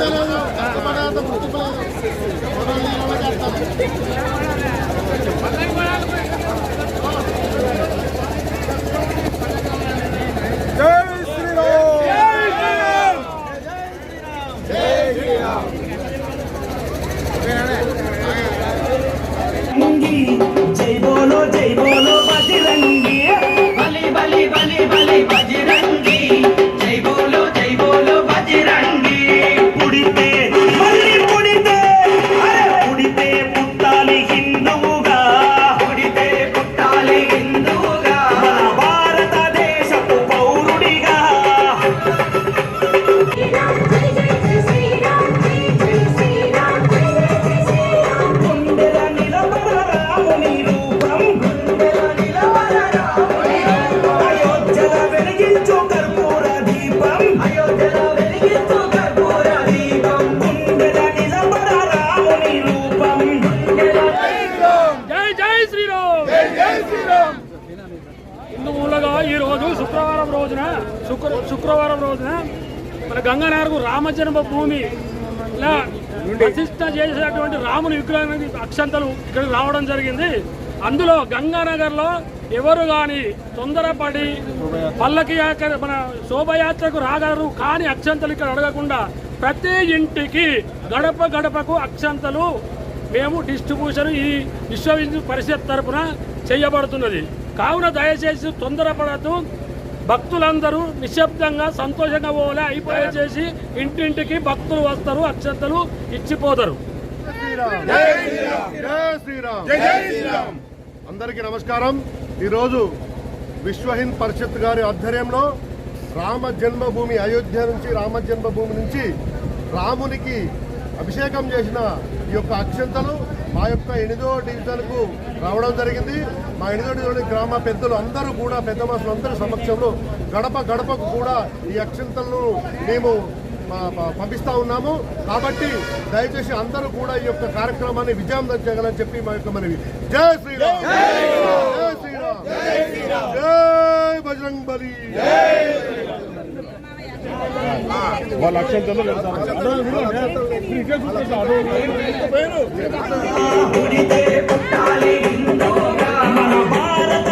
కష్టపడేది కష్టపడేది మన గంగానగర్కు రామజన్మ భూమి ప్రతిష్ట చేసినటువంటి రాముని విగ్రహానికి అక్షంతలు ఇక్కడికి రావడం జరిగింది. అందులో గంగానగర్లో ఎవరు కానీ తొందరపడి పల్లకి యాత్ర మన శోభయాత్రకు రాగలరు కానీ అక్షంతలు ఇక్కడ అడగకుండా ప్రతి ఇంటికి గడప గడపకు అక్షంతలు మేము డిస్ట్రిబ్యూషన్ ఈ విశ్వ పరిషత్ తరపున చేయబడుతున్నది. కావున దయచేసి తొందరపడద్దు. భక్తులందరూ నిశ్శబ్దంగా సంతోషంగా పోలే అయిపోయే చేసి ఇంటింటికి భక్తులు వస్తారు అక్షంతలు ఇచ్చిపోతారు. జై శ్రీరామ్! జై శ్రీరామ్! జై జై శ్రీరామ్! అందరికీ నమస్కారం. ఈరోజు విశ్వ హింద్ పరిషత్ గారి ఆధ్వర్యంలో రామ జన్మభూమి అయోధ్య నుంచి రామ జన్మభూమి నుంచి రామునికి అభిషేకం చేసిన ఈ యొక్క అక్షంతలు మా యొక్క ఎనిమిదో డివిజన్కు రావడం జరిగింది. మా ఎనిమిదో డివిజన్ గ్రామ పెద్దలు అందరూ కూడా పెద్ద మనుషులు అందరి సమక్షంలో గడప గడపకు కూడా ఈ అక్షంతలను మేము పంపిస్తా ఉన్నాము. కాబట్టి దయచేసి అందరూ కూడా ఈ యొక్క కార్యక్రమాన్ని విజయవంతం చేయగలని చెప్పి మా యొక్క మనవి. జై శ్రీరామ్! జై శ్రీరామ్! జై బజరంగ్ బలి వాళ్ళ హిందువుగా మన భారతదేశపు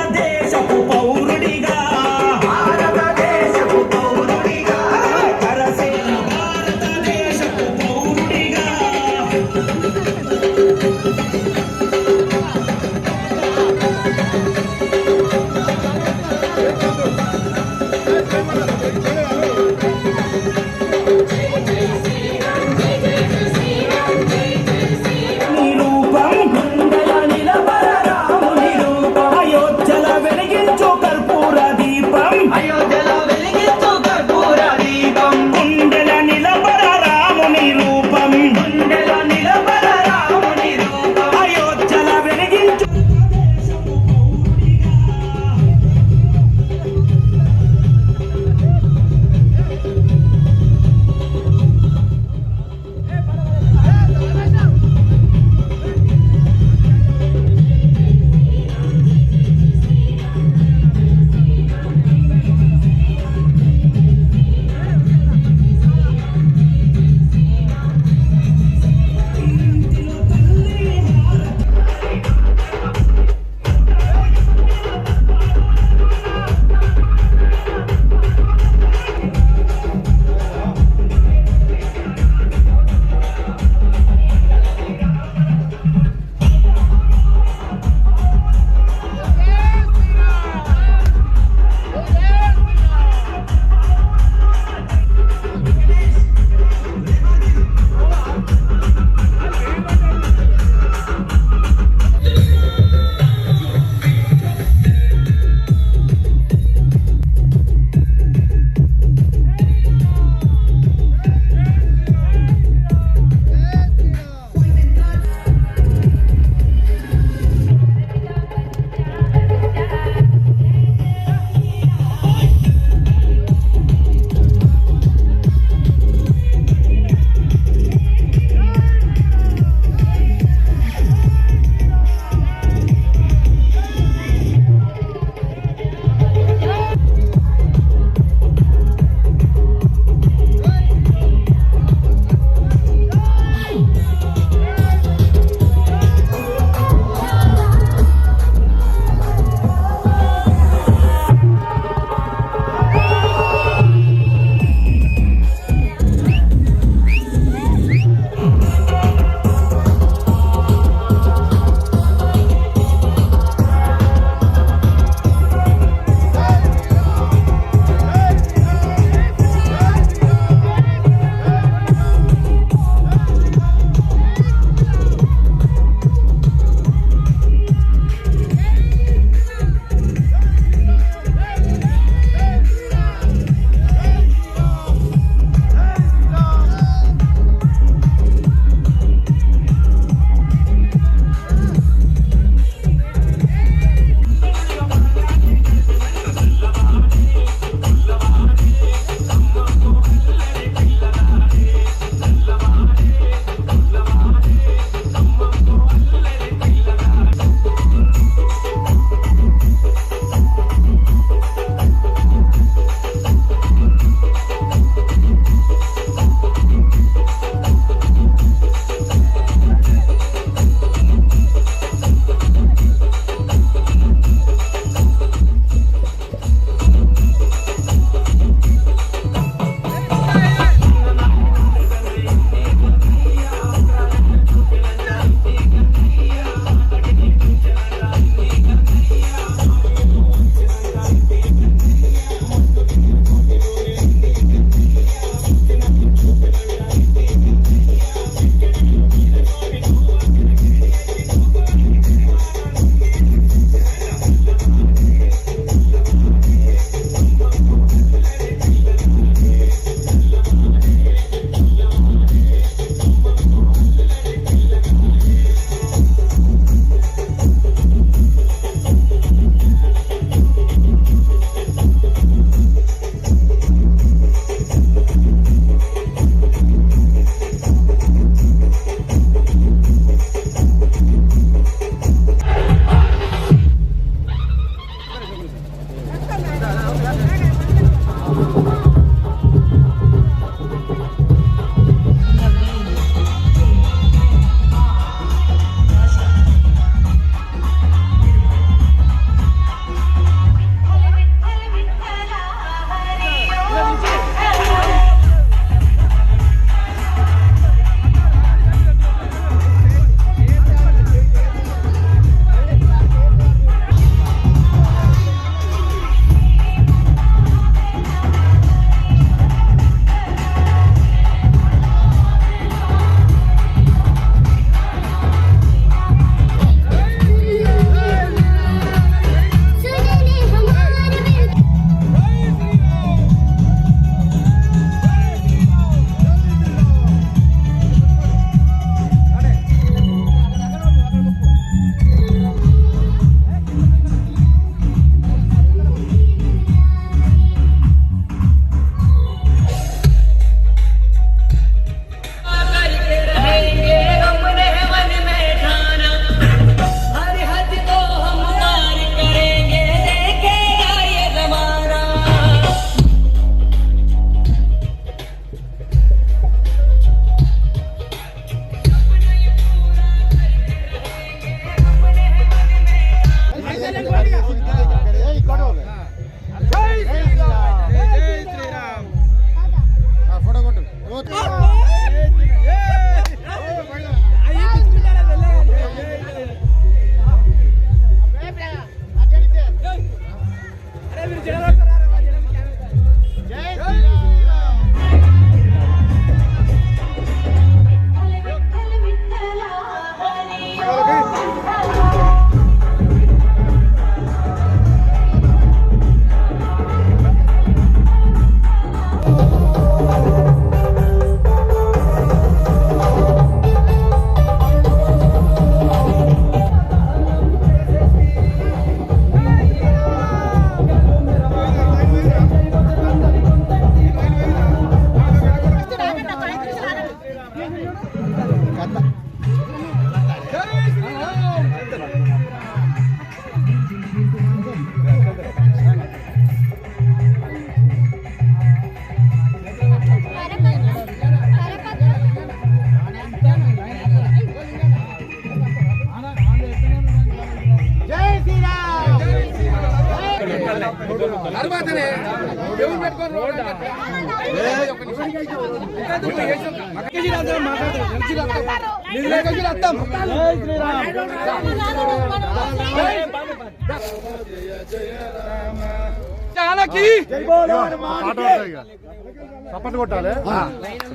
చప్పట్లు కొట్టాలి.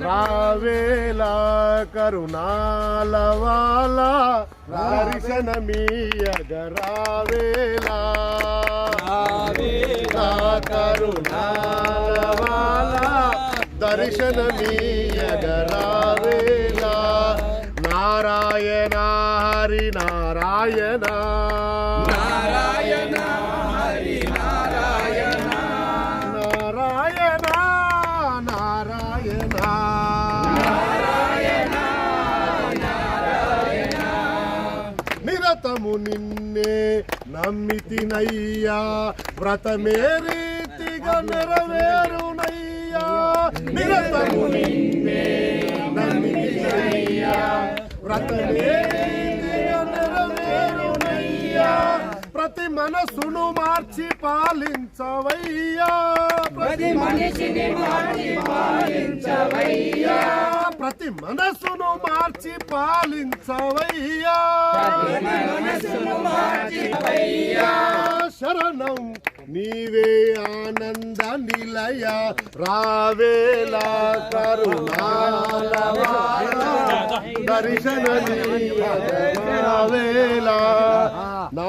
రావేలా కరుణాలవాల దర్శనమీయగ రావేలా. కరుణాలవాల దర్శనమీయగ రావేలా. నారాయణ హరి నారాయణ. నమ్మితినయ్యా వ్రతమే రీతిగా నెరవేరునయ్యా. నిరతము నిన్నే నమ్మితినయ్యా వ్రతమే రీతిగా నెరవేరునయ్యా. ప్రతి మనసును మార్చి పాలించవయ్యా. ప్రతి మనిషిని మార్చి పాలించవయ్యా. ప్రతి మనసును మార్చి పాలించవయ్యా. శరణం నీవే ఆనంద నిలయ రావేలా కరుణాలవాల. దర్శన రావేలా. నా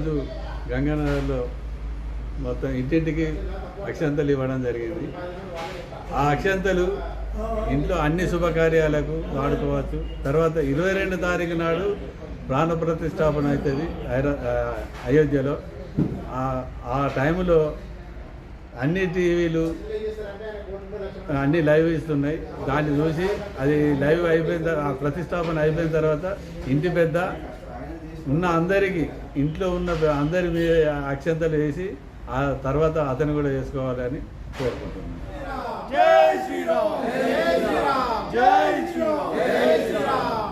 ఈరోజు గంగానగర్లో మొత్తం ఇంటింటికి అక్షంతలు ఇవ్వడం జరిగింది. ఆ అక్షంతలు ఇంట్లో అన్ని శుభకార్యాలకు వాడుకోవచ్చు. తర్వాత ఇరవై రెండు తారీఖు నాడు ప్రాణ ప్రతిష్టాపన అవుతుంది అయోధ్యలో. ఆ- టైంలో అన్ని టీవీలు అన్ని లైవ్ ఇస్తున్నాయి. దాన్ని చూసి అది లైవ్ అయిపోయిన ఆ ప్రతిష్టాపన అయిపోయిన తర్వాత ఇంటి పెద్ద ఉన్న అందరికీ ఇంట్లో ఉన్న అందరి మీద అక్షంతలు వేసి ఆ తర్వాత అతను కూడా వేసుకోవాలని కోరుకుంటున్నాను. జై శ్రీరామ్ జై శ్రీరామ్ జై శ్రీరామ్.